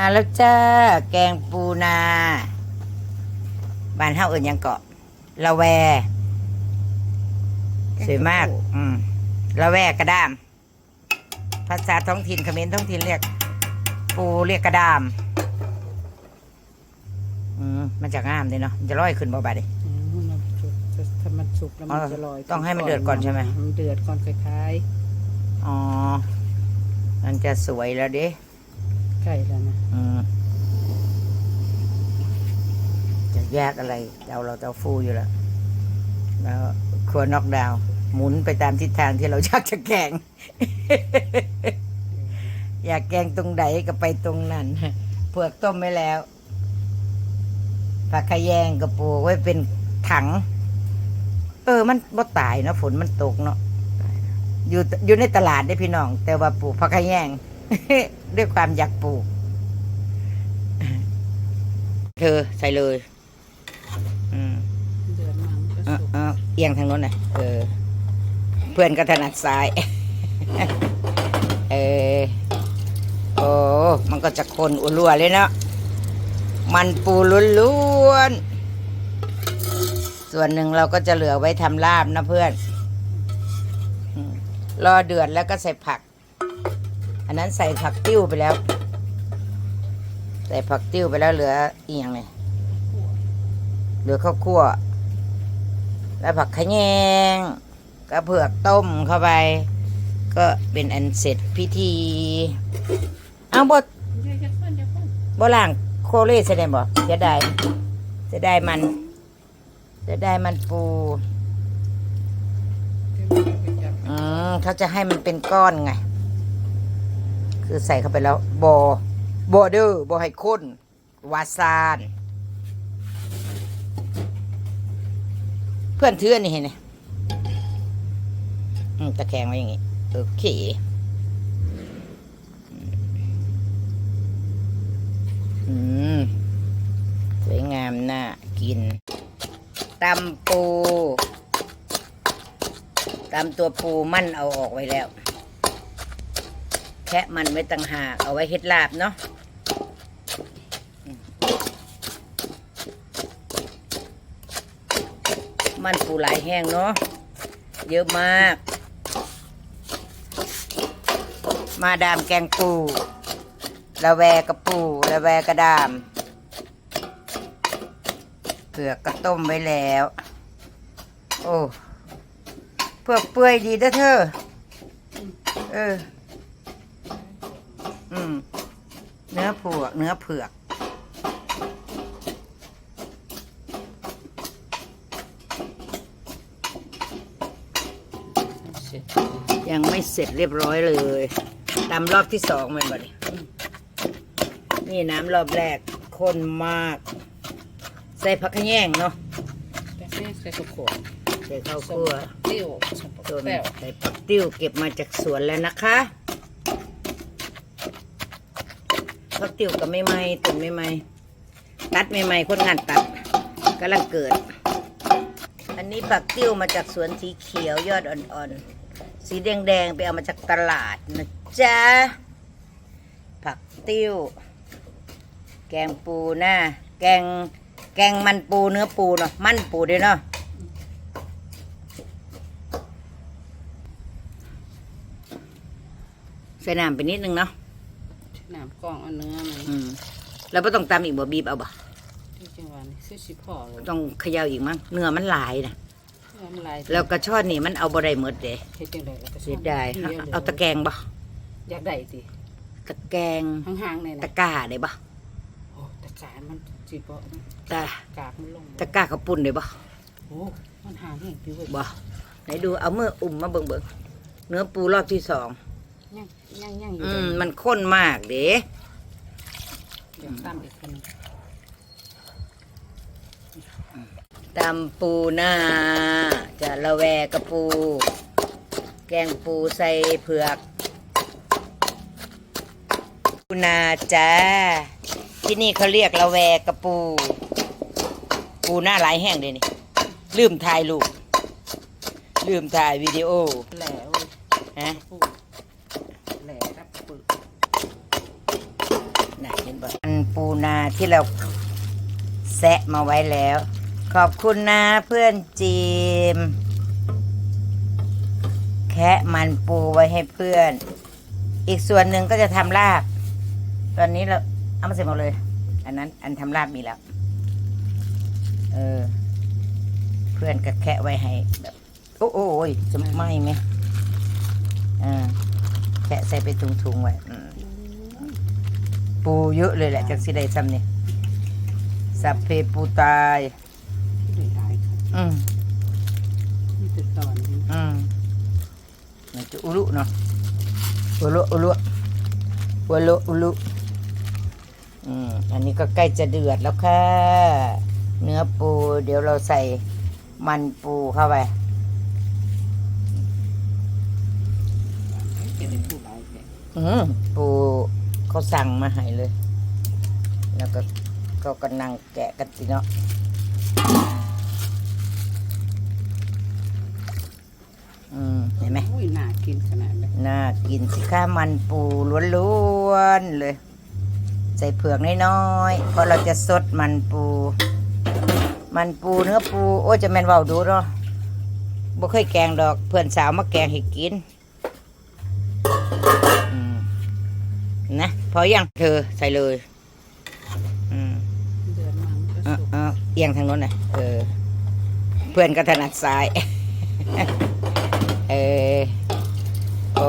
มาแล้วจ้า แกงปูนาบ้านเฮาเอิ้นหยังเกาะละแวสวยมาก อืมละแวกระด้าม ภาษาท้องถิ่นเขมรท้องถิ่นเรียก ปูเรียกกระด้าม อืมมันจะงามเลยเนาะมันจะลอยขึ้นบ่บาดดิอืมมันสุกถ้ามันสุกแล้วมันอ๋อจะลอยต้องให้มันเดือดก่อนใช่ไหมมันเดือดก่อนคล้ายอ๋อ มันจะสวยแล้วเด้ ๆไก่แล้วนะอืมจะแยกอะไรเราเราเตาฟูอยู่แล้วแล้วครัวนอกดาวน์หมุนไปตามทิศทางที่เราชักจะแกง อยากแกงตรงไหนก็ไปตรงนั้นเผือกต้มไว้แล้วผักขะแยงกระปูกไว้เป็นถัง เออ มันบ่ตายเนาะฝนมันตกเนาะอยู่อยู่ในตลาดได้พี่น้อง แต่ว่าปลูกผักขะแยง ด้วยความอยากปลูก เธอใส่เลย อืมเดือดมันก็เอาสุกเอาเอียงทางโน้นน่ะเออ เพื่อนก็ถนัดซ้าย เออ โอ้ มันก็จะคนอุลัวเลยเนาะ มันปูล้วนๆ ส่วนหนึ่งเราก็จะเหลือไว้ทำลาบนะเพื่อนอืมรอเดือดแล้วก็ใส่ผักอั นนั้นใส่ผักติ้วไปแล้ว ใส่ผักติ้วไปแล้วเหลืออีกอย่างเนี่ยเหลือข้าวคั่ว แล้วผักขะแยงก็เผือกต้มเข้าไป ก็เป็นอันเสร็จพิธี เอาบดอย่าอย่าเพิ่นอย่าเพิ่นบล่างโคเล่แสดงบ่จะได้ จะได้มัน จะได้มันปูอืมเขาจะให้มันเป็นก้อนไง คือใส่เข้าไปแล้วบอบอเดอร์บอให้ข้นวาซานเพื่อนเทือนนี่เห็นไหมอืมตะแคงไว้อย่างงี้ โอเคอืมสวยงามน่ากินตำปูตำตัวปูมั่นเอาออกไว้แล้ว แค่มันไว้ต่างหากเอาไว้เฮ็ดลาบเนาะมันปูหลายแห้งเนาะเยอะมาก มาดามแกงปูละแวกระปูละแวกระดามเผือกก็ต้มไว้แล้ว โอ้เผือกเปื่อยดีเด้อเธอ เออ เนื้อเผือกเนื้อเผือกเสร็จยังไม่เสร็จเรียบร้อยเลยตำรอบที่สองมันบ่ดินี่น้ำรอบแรกข้นมาก ใส่ผักขะแยงเนาะแต่นี่ใส่สุกโขดใส่ข้าวคั่วติ้วสมส่วนแป้วใส่ผักติ้วเก็บมาจากสวนแล้วนะคะ ผักติ้วก็ไม่ไหม้ตุนไม่ไหม้ตัดไม่ไหม้คนงานตัดกำลังเกิด อันนี้ผักติ้วมาจากสวนสีเขียวยอดอ่อนๆ สีแดงๆไปเอามาจากตลาดนะจ๊ะ ผักติ้วแกงปูหน้าแกงแกงมันปูเนื้อปูเนาะมันปูด้วยเนาะใส่น้ำไปนิดนึงเนาะ น้ำกล้องเอาเนื้อมันอืมแล้วไม่ต้องตำอีกบ่บีบเอาบ่ที่จังหวะนี้ซื้อสิพ่อเลยต้องเขย่าอีกมั้งเนื้อมันหลายนะน้ำลายแล้วกระชอนนี่มันเอาบ่ได้หมดเด้เฮ็ดจังไดแล้วก็เสียดายเดี๋ยวเอาตะแกรงบ่อยากได้ติตะแกรงห่างๆเนี่ยตะนะกร้าได้บ่โอ้แต่การมันสิบ่นะตะกากมันลงตะกร้ากระปุ่นได้บ่โอ้มันห่างแห้งผิวเว้ยบ่ไหนดูเอามืออุ่มมาเบิ่งเบิ่งเนื้อปูรอบที่สอง ยังยังยังอยู่อืเลยมมันข้นมากเด้เดี๋ยวตามอีกคนหนึ่งตำปูหน้าจะละแวกระปู แกงปูใส่เผือก ปูนาจ้า ที่นี่เขาเรียกละแวกระปู ปูหน้าหลายแห้งเลยนี่ ลืมถ่ายรูปลืมถ่ายวิดีโอ แหล่เว้ยฮะพูดแหล่ครับปึก น่ะเห็นบ่ ก่อนอันปูนา ที่เราแซะมาไว้แล้ว ขอบคุณนะเพื่อนจีม แคะมันปูไว้ให้เพื่อน อีกส่วนหนึ่งก็จะทำลาบ ตอนนี้เราเอามาเสร็จหมดเลย อันนั้น อันทำลาบมีแล้ว เออ เพื่อนก็แคะไว้ให้แบบโอ้โอ้ยจะไหม้ไหมอ่าแคะใส่ไปถุงๆไว้อืม ปูเยอะเลยแหละจากสิได้ซ้ำนี่สัพเพปูตาย ไม่ได้ค่ะอืมนี่จะตอนนี้อืมมันจะอุลุเนาะอุลุอุลุอุลุอุลุอืมอันนี้ก็ใกล้จะเดือดแล้วค่ะ เนื้อปู เดี๋ยวเราใส่มันปูเข้าไป จะได้พูดหลายแค่อืมปู เขาสั่งมาให้เลย แล้วก็ก็กำลังแกะกันสิเนาะอืมเห็นไหมอุ้ยน่ากินขนาดเลยน่ากินสิข้ามันปูล้วนๆเลย ใส่เผือกน้อยๆเพราะเราจะสดมันปู มันปูเนื้อปู โอ้จะแม่นเว้าดูเนาะบ่เคยแกงดอก เพื่อนสาวมาแกงให้กิน นะพอยังเธอใส่เลยอืมเดือนมามันก็เออสุกเออเอียงทางโน้นน่ะเออ เพื่อนก็ถนัดซ้าย เออโอ้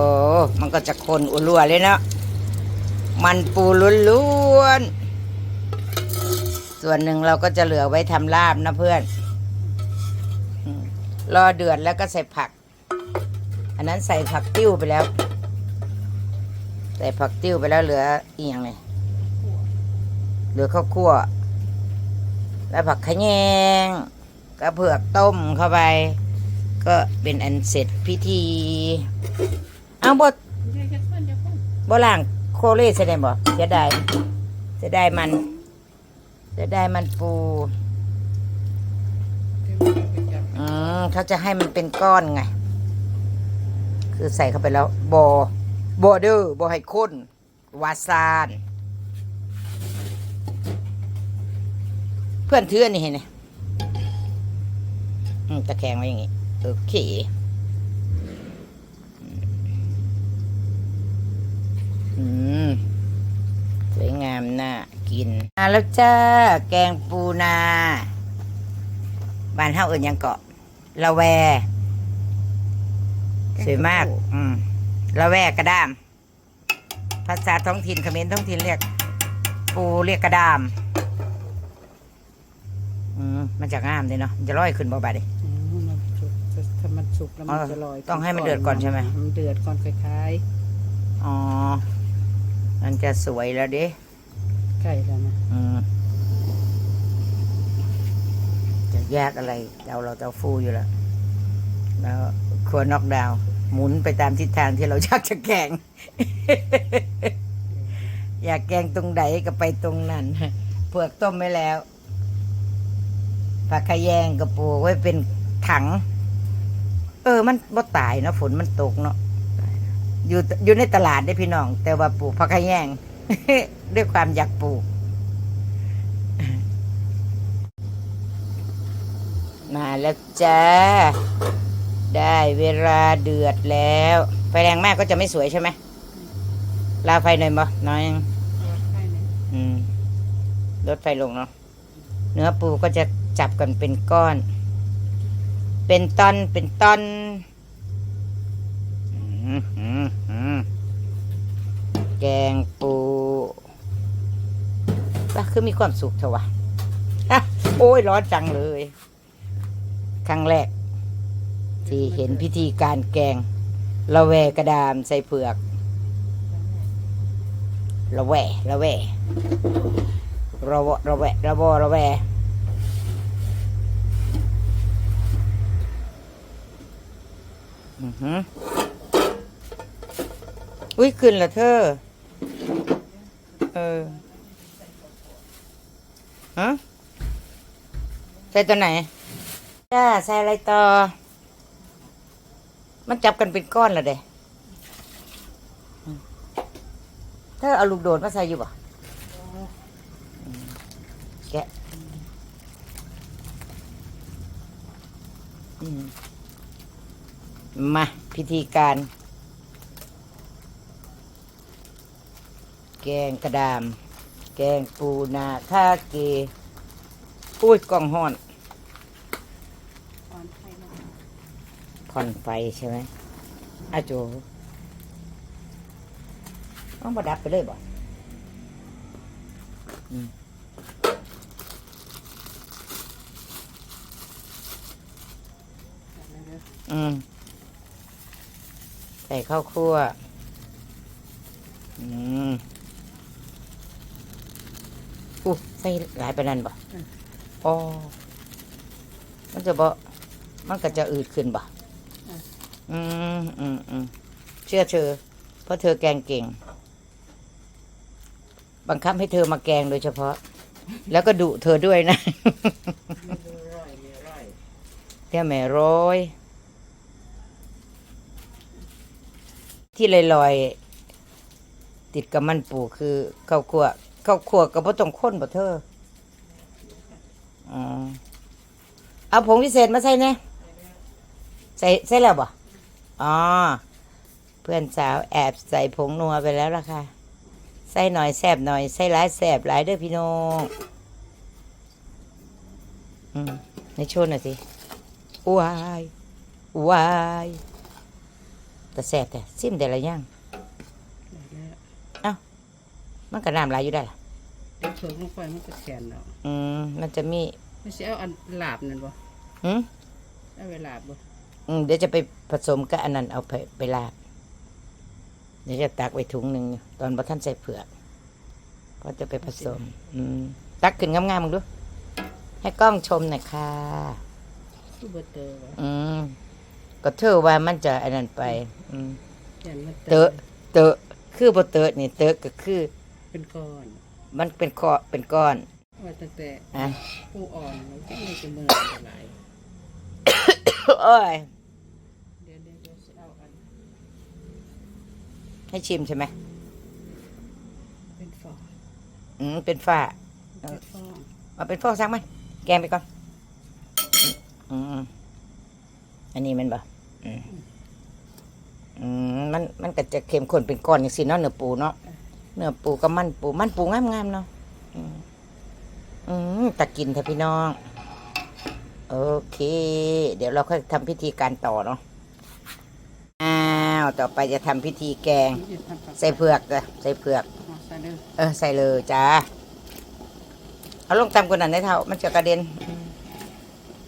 มันก็จะคนอุลัวเลยเนาะมันปูล้วนๆส่วนหนึ่งเราก็จะเหลือไว้ทำลาบนะเพื่อนอืมรอเดือดแล้วก็ใส่ผัก อันนั้นใส่ผักติ้วไปแล้ว ใส่ผักติ้วไปแล้วเหลืออีกอย่างไงเหลือข้าวคั่ว แล้วผักขะแยงกระเผือกต้มเข้าไป ก็เป็นอันเสร็จพิธี เอาบดเดี๋ยวจะเพิ่นจะเพิ่นบล่างโคเล่แสดงบ่เสียดายเสียดายมันเสียดายมันปูอืมเขาจะให้มันเป็นก้อนไง คือใส่เข้าไปแล้วบอ บอเดอร์บอให้ข้นวาซานเพื่อนเทือนนี่เห็นไหมอืมตะแคงไว้อย่างงี้ โอเคอืมสวยงามน่ากินมาแล้วจ้า แกงปูนาบ้านเฮาเอื่นหยังเกาะละแว สวยมาก อืม ละแวกระด้าม ภาษาท้องถิ่นเขมรท้องถิ่นเรียก ปูเรียกกระด้ามอืมมันจะงามเลยเนาะมันจะลอยขึ้นบ่บาดดิ อืมมันสุกจะถ้ามันสุกแล้วมันอ๋อจะลอยต้องให้มันเดือดก่อนใช่ไหม มันเดือดก่อนคล้ายอ๋อ มันจะสวยแล้วดิๆไก่แล้วนะอืมจะแยกอะไรเราเราจะฟูอยู่แล้ว แล้วครัวน็อกดาวน์ หมุนไปตามทิศทางที่เราอยากจะแกง อยากแกงตรงไหนก็ไปตรงนั้นเผือกต้มไว้แล้วผักขะแยงกระปูไว้เป็นถัง เออ มันบ่ตายเนาะฝนมันตกเนาะอยู่อยู่ในตลาดได้พี่น้อง แต่ว่าปลูกผักขะแยงด้วยความอยากปลูก มาแล้วจ้า ได้เวลาเดือดแล้ว ไฟแรงมากก็จะไม่สวยใช่ไหมลาไฟหน่อยบ่น้อยยังไก่เนี่ยอืมลดไฟลงเนาะเนื้อปูก็จะจับกันเป็นก้อน เป็นตอนเป็นตอนอืมอืมอืมแกงปูว่าคือมีความสุขเถอะวะฮะโอ้ยร้อนจังเลย ครั้งแรก ที่เห็นพิธีการแกงละแวกระดามใส่เผือกละแวละแวระวระแวระวระแวอือหืออุ้ยขึ้นละเธอ เออฮะใส่ตัวไหนจ้าใส่อะไรต่อ มันจับกันเป็นก้อนและเด้อืมเอาลูกโดดมาใส่อยู่ป่แกะมา พิธีการ แกงกระดาม แกงปูนาท่าเก อุ้ยกล่องห้อน ตอนไข่มา ผ่ อนไฟใช่ไหมอาโจต้องมาดับไปเลยบ่อืมแล้วเด้ออืมใส่ข้าวคั่ว อืมอู้ใส่หลายไปนั่นบ่อ๋อมันจะบ่มันก็จะอืดขึ้นบ่ อืมอืมอืมเชื่อเธอ เพราะเธอแกงเก่ง บังคับให้เธอมาแกงโดยเฉพาะ แล้วก็ดุเธอด้วยนะเที่ยแม่ร้อย ที่ลอยๆติดกับมันปูคือข้าวคั่วข้าวคั่วก็บ่ต้องข้นบ่เธออ๋อเอาผงพิเศษมาใส่แน่ใส่ใส่แล้วบ่ อ๋อ เพื่อนสาวแอบใส่ผงนัวไปแล้วล่ะค่ะ ใส่หน่อยแซบหน่อย ใส่หลายแซบหลายเด้อพี่น้องอืมในโชว์หน่อยสิวายวายแต่แซบแต่ซิมแต่ละอย่างแล้วมันก็น้ำลายอยู่ได้ล่ะเดี๋ยวเถิงลงไปมันก็แขนเนาะอืมมันจะมีไม่ใช่เอาอันลาบนั่นบ่หืมเอาไปลาบบ่ อืมเดี๋ยวจะไปผสมกับอันนั้นเอาไปไปลาบเดี๋ยวจะตักไว้ถุงหนึ่งตอนบ่ท่านใส่เผือกเพอจะไปผสม อืมตักขึ้นงามๆมึงดู ให้กล้องชมหน่อยค่ะคือบ่เตอว่ะอืมก็เธอว่ามันจะอันนั้นไป อืมยันมันเตอะเตอะคือบ่เตอะนี่เตอะก็คือ เป็นก้อนมันเป็นคอเป็นก้อนว่าตั้งแต่อะ ผู้อ่อนแล้วก็เลยจะมือหลายโอ้ย เดี๋ยวเดี๋ยวเดี๋ยวสิเอาอัน ให้ชิมใช่ไหมเป็นฟองอืมเป็นฝ้าเป็นฟองมาเป็นฟองซักไหมแกงไปก่อนอืมอันนี้มันบ่อืมอืมมันมันก็จะเค็มข้นเป็นก้อนอย่างสิเนาะเนื้อปูเนาะเนื้อปูกับมันปูมันปูงามๆเนาะอืมอืมตะกินเถอะพี่น้อง โอเค เดี๋ยวเราค่อยทำพิธีการต่อเนาะอ้าวต่อไปจะทำพิธีแกงนี่จะทำกับใส่เผือกจ้ะใส่เผือกเอาใส่เด้อเออ ใส่เลยจ้าเอาลงตามกว่านั้นได้เท่า มันจะกระเด็น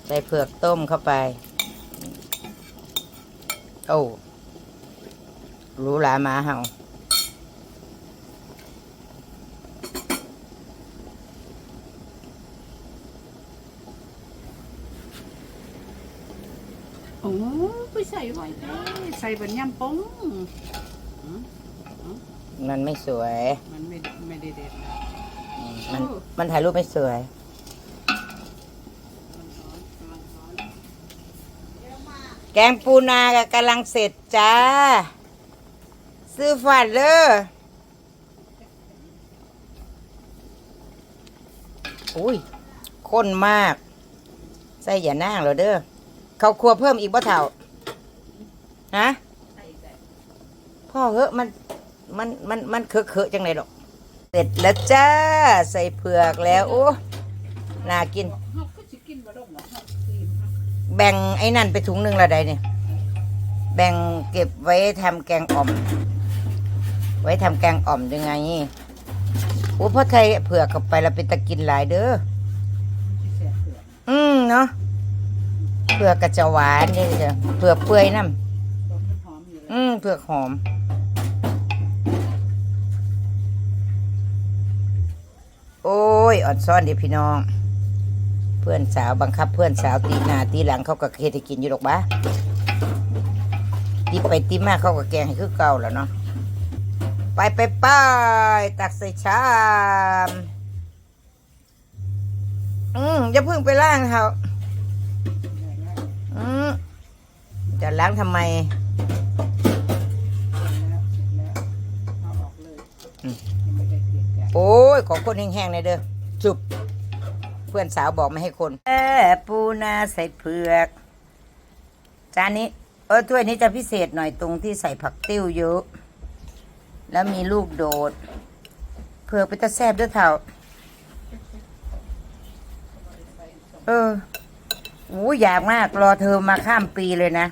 ใส่เผือกต้มเข้าไป โอ้หรู้หลาหมาเห่าโอ้ไป ใส่ไว้เด้อใส่บันยำปงมันไม่สวย มันไม่ไม่ได้เด็ดนะมันมันถ่ายรูปไม่สวย แกงปูนาก็กำลังเสร็จจ้า ซื้อฝันเลยอุ้ยข้นมาก ใส่อย่านั่งเหรอเด้อเขาวครัวเพิ่มอีกบ่เท่า ฮะพ่อเหอะมันมันมันมันเคอะเคอะจังเลยหรอก เสร็จแล้วจ้า ใส่เผือกแล้วโอ้น่ากิน แบ่งไอ้นั่นไปถุงหนึ่งละใดเนี่ยแบ่งเก็บไว้ทำแกงอ่อม ไว้ทำแกงอ่อมยังไงโอ้พ่อไทยเผือกเข้าไปแล้วเป็นตะกินหลายเด้อสิแซ่บเผือกอืมเนาะเผือกกระจะหวานนี่เด้อเผือกเปื่อยน้ต้ม อืมเผือกหอม โอ้ยอ่อนซ่อนเดี๋ยวพี่น้อง เพื่อนสาวบังคับ เพื่อนสาวตีหน้าตีหลังเขาก็เคยได้กินอยู่หรอกบ้าตีไปตีมาเขาก็แกงให้คือเก่าแล้วเนาะไปไปไปตักใส่ชาม อืมอย่าเพิ่งไปล้างเขาอืมจะล้างทำไม แล้วเสร็จแล้วเอาออกเลย อืม ยังไม่ได้เกลี่ยแกะ โอ้ย ของคนแห้งๆในอยเด้อจุบ เพื่อนสาวบอกไม่ให้คนเออปูนาใส่เผือก จานนี้ เออถ้วยนี้จะพิเศษหน่อยตรงที่ใส่ผักติ้วเยอะ แล้วมีลูกโดด เผือกไปตะแซบด้วยเถ่าเออโอ้อยากมาก รอเธอมาข้ามปีเลยนะ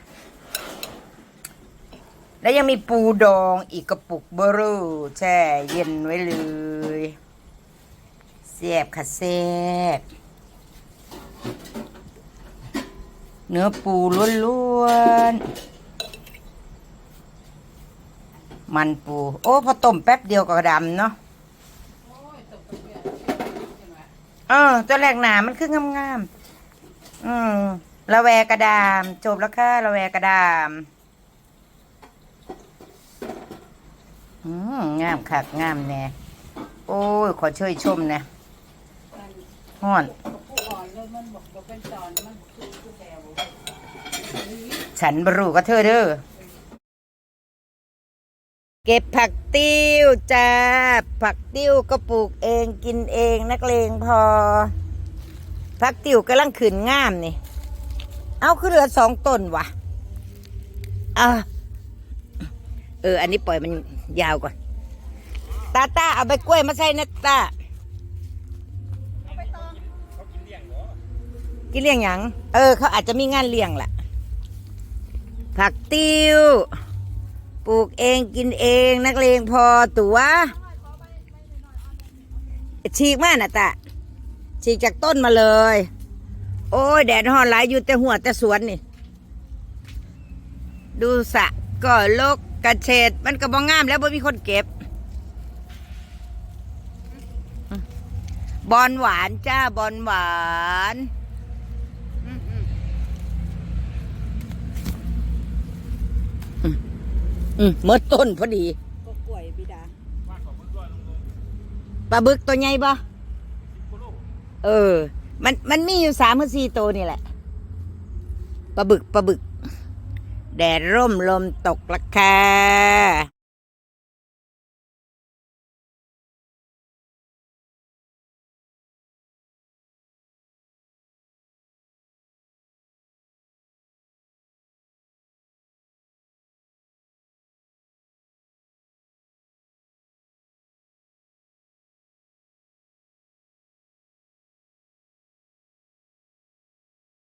แล้วยังมีปูดองอีกกระปุกเบอร์แช่เย็นไว้เลยแซ่บค่ะแซ่บเนื้อปูล้วนๆ มันปู โอ้ พอต้มแป๊บเดียวก็ดำเนาะเออตัวแรกหนามันคืองามๆ อืมละแวกระดาม จบแล้วค่ะละแวกระดาม อืม งามคักงามแน่โอ้ย ขอช่วยชมนะฮ้อนผู้อ่อนเลยมันบอกบอนฉันบรูก็เธอเด้อเก็บผักติ้วจ้า ผักติ้วก็ปลูกเองกินเองนักเลงพอ ผักติ้วกำลังขึ้นงามนี่ เอาคือเหลือสองต้นวะอะเออ อันนี้ปล่อยมัน ยาวก่อน ตาตาเอาใบกล้วยมาใส่นะตากินเลี้ยงหยัง เออ เขาอาจจะมีงานเลี้ยงแหละผักติ้ว ปลูกเองกินเองนักเลงพอตัวฉีกมาน่ะตาฉีกจากต้นมาเลย โอ้ยแดดห่อนหลายอยู่แต่หัวแต่สวนนี่ ดูสะก็ลก กระเฉดมันก็บ่งามแล้วบ่มีคนเก็บบอนหวานจ้าบอนหวานอืมเมื่อต้นพอดีก็กล้วยบิดาปลาบึกตัวใหญ่ปะเออ มันมันมีอยู่สามหรือสี่ตัวนี่แหละปลาบึกปลาบึก แดดร่มลมตกราคา